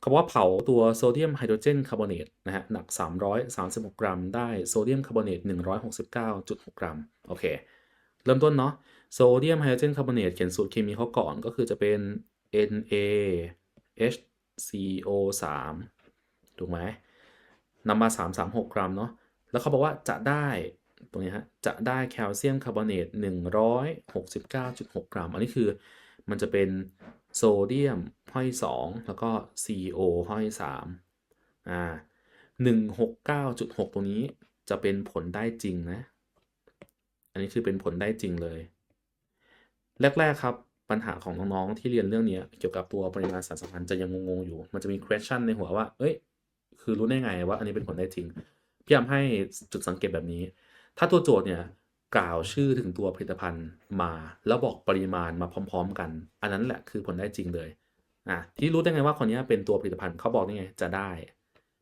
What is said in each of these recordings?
เขาบอกว่าเผาตัวโซเดียมไฮโดรเจนคาร์บอเนตนะฮะหนัก 336 กรัม ได้โซเดียมคาร์บอเนต 169.6 กรัม โอเค เริ่มต้นเนาะโซเดียมไฮโดรเจนคาร์บอเนตเขียนสูตรเคมีเขาก่อนก็คือจะเป็น NaHCO3 ถูกไหมนำมา 336 กรัมเนาะแล้วเขาบอกว่าจะได้ตรงนี้ฮะจะได้แคลเซียมคาร์บอเนต 169.6 กรัม อันนี้คือมันจะเป็น โซเดียมห้อย 2 แล้วก็ CO ห้อย3อ่า169.6 ตรงนี้จะเป็นผลได้จริงนะ อันนี้คือเป็นผลได้จริงเลย แรก ๆ ครับปัญหาของน้อง ๆ ที่เรียนเรื่องนี้เกี่ยวกับตัวปริมาณสารสัมพันธ์จะยังงง ๆ อยู่ มันจะมี question ในหัวว่า เอ้ย คือรู้ได้ไงว่าอันนี้เป็นผลได้จริงพี่ยามให้จุดสังเกตแบบนี้ ถ้าตัวโจทย์เนี่ย กล่าวชื่อถึงตัวผลิตภัณฑ์มา แล้วบอกปริมาณมาพร้อม ๆ กัน อันนั้นแหละคือผลได้จริงเลยอะที่รู้ได้ไงว่าคนนี้เป็นตัวผลิตภัณฑ์เขาบอกได้ไงจะได้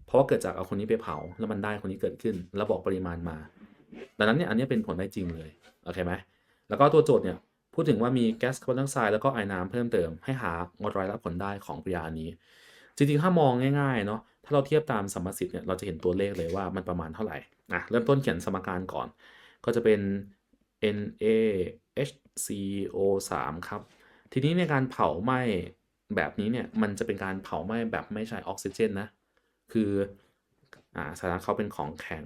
เพราะว่าเกิดจากเอาคนนี้ไปเผาแล้วมันได้คนนี้เกิดขึ้น แล้วบอกปริมาณมา ดังนั้นเนี่ยอันนี้เป็นผลได้จริงเลยโอเคไหมแล้วก็ตัวโจทย์เนี่ยพูดถึงว่ามีแก๊สคาร์บอนไดออกไซด์แล้วก็ไอน้ำเพิ่มเติมให้หารายรับผลได้ของปริยานี้จริงๆ ถ้ามองง่ายๆ เนาะ ถ้าเราเทียบตามสมมาสิทธิ์เนี่ย เราจะเห็นตัวเลขเลยว่ามันประมาณเท่าไหร่ อะ เริ่มต้นเขียนสมการก่อน ก็จะเป็น NaHCO3 ครับ ทีนี้ในการเผาไหม้แบบนี้เนี่ย มันจะเป็นการเผาไหม้แบบไม่ใช้ออกซิเจนนะ คืออ่าสารเขาเป็นของแข็ง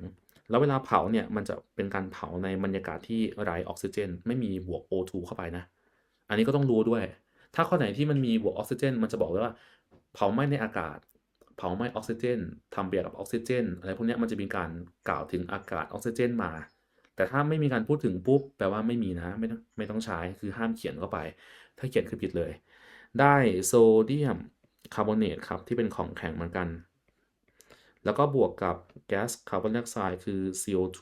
แล้วเวลาเผาเนี่ย มันจะเป็นการเผาในบรรยากาศที่ไร้ออกซิเจน ไม่มีบวก O2 เข้าไปนะ อันนี้ก็ต้องรู้ด้วย ถ้าข้อไหนที่มันมีบวกออกซิเจน มันจะบอกเลยว่า เผาไหม้ในอากาศ เผาไหม้ออกซิเจนทำเปรียบกับออกซิเจน อะไรพวกนี้มันจะมีการกล่าวถึงอากาศออกซิเจนมา แต่ถ้าไม่มีการพูดถึงปุ๊บแปลว่าไม่มีนะไม่ต้องไม่ต้องใช้คือห้ามเขียนเข้าไป ถ้าเขียนคือผิดเลย ได้โซเดียมคาร์บอเนตครับที่เป็นของแข็งเหมือนกัน แล้วก็บวกกับแก๊สคาร์บอนไดออกไซด์คือ CO2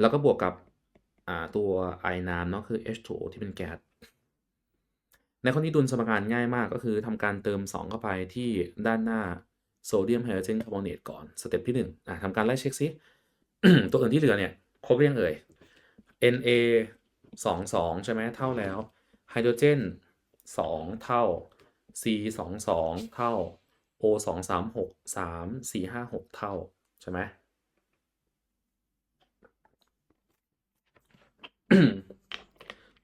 แล้วก็บวกกับตัวไอน้ำเนาะคือ H2O ที่เป็นแก๊สในข้อนี้ดุลสมการง่ายมากก็คือทำการเติม 2 เข้าไปที่ด้านหน้าโซเดียมไฮโดรเจนคาร์บอเนตก่อน สเต็ปที่1อะทำการไล่เช็คซิ ตัวอื่นที่เหลือเนี่ยครบหรือยังเอ่ย Na 2 2ใช่ไหมเท่าแล้วไฮโดรเจน2เท่า C 2 2เท่า O 2 3 6 3 4 5 6เท่าใช่ไหม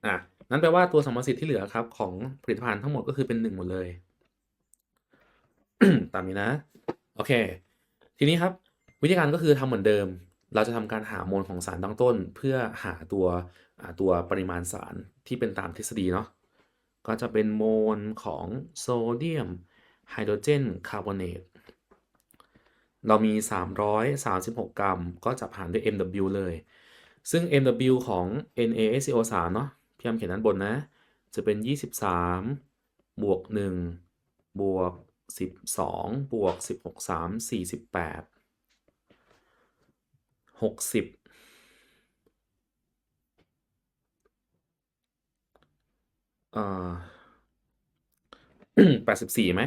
อะนั้นแปลว่าตัวสัมประสิทธิ์ที่เหลือครับ ของผลิตภัณฑ์ทั้งหมดก็คือเป็น1หมดเลย ตามนี้นะ โอเค ทีนี้ครับ วิธีการก็คือทำเหมือนเดิม เราจะทำการหาโมลของสารตั้งต้น เพื่อหาตัวตัวปริมาณสารที่เป็นตามทฤษฎีเนาะก็จะเป็นโมลของโซเดียมไฮโดรเจนคาร์บอเนตเรามี 336 กรัม ก็จะผ่านด้วย mW เลย ซึ่ง mW ของ NaSCO3 เนาะพี่ยามเขียนด้านบนนะ จะเป็น 23 บวก 1 บวก 12 บวก 16 3 48 60เอ่อ84ไหม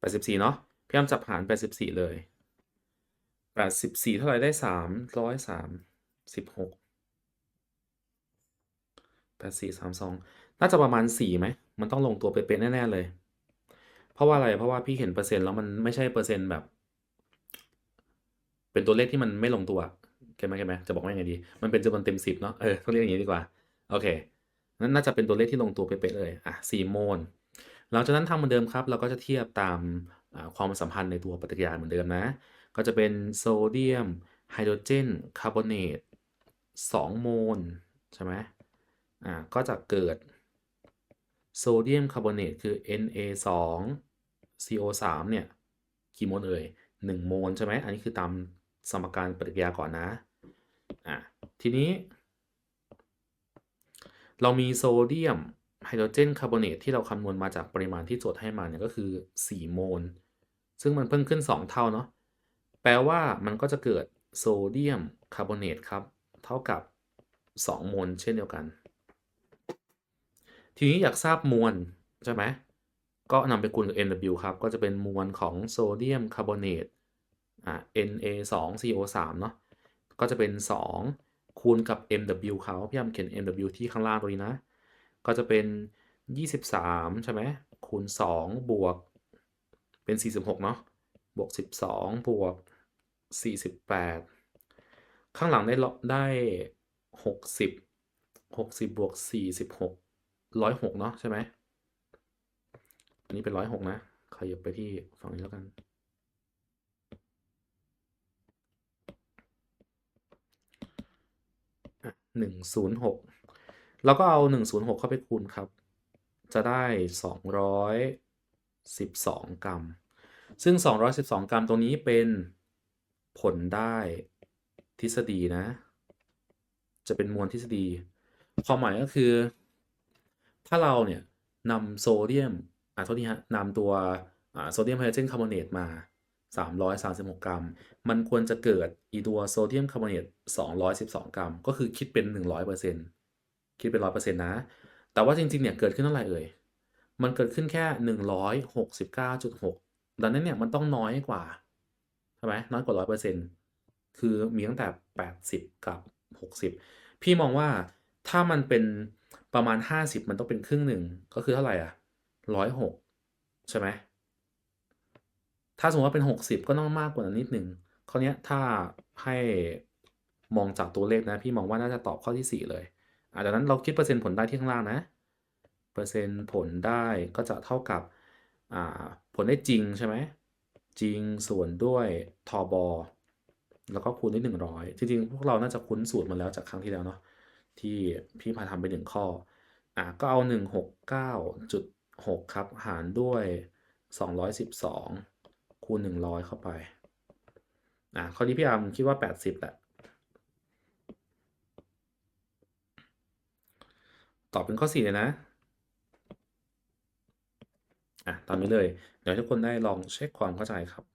84เนาะพี่ยามจับหาร84เลย84เท่าไหร่ได้336 84 32น่าจะประมาณ4ไหม มันต้องลงตัวเป๊ะๆแน่ ๆ เลย เพราะว่าอะไรเพราะว่าพี่เห็นเปอร์เซ็นต์แล้วมันไม่ใช่เปอร์เซ็นต์แบบ เป็นตัวเลขที่มันไม่ลงตัวเก็ตไหมเก็ตไหมจะบอกว่ายังไงดี มันเป็นจำนวนเต็ม10เนาะเออต้องเรียกอย่างนี้ดีกว่า โอเคนั้นน่าจะเป็นตัวเลขที่ลงตัวเป๊ะเลยอะ4โมลหลังจากนั้นทำเหมือนเดิมครับเราก็จะเทียบตามความสัมพันธ์ในตัวปฏิกิริยาเหมือนเดิมนะ ก็จะเป็นโซเดียมไฮโดรเจนคาร์บอเนต2โมลใช่ไหมอ่าก็จะเกิดโซเดียมคาร์บอเนตคือ Na2 CO3 เนี่ยกี่โมลเอ่ย1โมลใช่ไหมอันนี้คือตาม สมการปฏิกิริยาก่อนนะอะทีนี้ เรามีโซเดียมไฮโดรเจนคาร์บอเนตที่เราคำนวณมาจากปริมาณที่โจทย์ให้มาเนี่ยก็คือ 4 โมล ซึ่งมันเพิ่มขึ้น 2 เท่าเนาะแปลว่ามันก็จะเกิดโซเดียมคาร์บอเนตครับ เท่ากับ 2 โมลเช่นเดียวกัน ทีนี้อยากทราบมวลใช่ไหมก็นำไปคูณกับ mW ครับ ก็จะเป็นมวลของโซเดียมคาร์บอเนต อ่า Na2CO3 เนาะก็จะเป็น 2 คูณกับ mW เขาพี่ยามเขียน mW ที่ข้างล่างตรงนี้นะ ก็จะเป็น 23 ใช่ไหมคูณ 2 บวก เป็น 46 เนาะบวก 12 บวก 48 ข้างหลังได้ได้ 60 60 บวก 46 106 เนาะใช่ไหม อันนี้เป็น 106 นะ ขยับไปที่ฝั่งนี้แล้วกัน อะ 106 แล้วก็เอา 106 เข้าไปคูณครับ จะได้ 212 กรัม ซึ่ง 212 กรัมตรงนี้เป็นผลได้ทฤษฎีนะ จะเป็นมวลทฤษฎี ความหมายก็คือ ถ้าเราเนี่ยนำโซเดียม อ่าโทษทีฮะนำตัวโซเดียมไฮโดรเจนคาร์บอเนตมา 336 กรัม มันควรจะเกิดอีตัวโซเดียมคาร์บอเนต212 กรัม ก็คือคิดเป็น 100%คิดเป็น 100%นะ แต่ว่าจริงๆ เนี่ยเกิดขึ้นเท่าไหร่เอ่ย มันเกิดขึ้นแค่ 169.6 ดังนั้นเนี่ยมันต้องน้อยกว่าใช่ไหมน้อยกว่า 100%คือมีตั้งแต่ 80 กับ 60 พี่มองว่าถ้ามันเป็นประมาณ 50 มันต้องเป็นครึ่งหนึ่งก็คือเท่าไหร่อะ 106 ใช่ไหม ถ้าสมมติว่าเป็น 60 ก็ต้องมากกว่านั้นนิดหนึ่งคราวเนี้ยถ้าให้มองจากตัวเลขนะ พี่มองว่าน่าจะตอบข้อที่ 4 เลยอะดังนั้นเราคิดเปอร์เซ็นต์ผลได้ที่ข้างล่างนะ เปอร์เซ็นต์ผลได้ก็จะเท่ากับผลได้จริงใช่ไหมจริงส่วนด้วยทอบอแล้วก็คูณด้วย100 จริงๆ พวกเราน่าจะคุ้นสูตรมาแล้วจากครั้งที่แล้วเนาะที่พี่พาทำไปหนึ่งข้ออะก็เอา 169.6 ครับ หารด้วย 212 คูณหนึ่งร้อยเข้าไป อะข้อนี้พี่อามคิดว่าแปดสิบแหละ ตอบเป็นข้อสี่เลยนะอะตามนี้เลย เดี๋ยวทุกคนได้ลองเช็คความเข้าใจครับ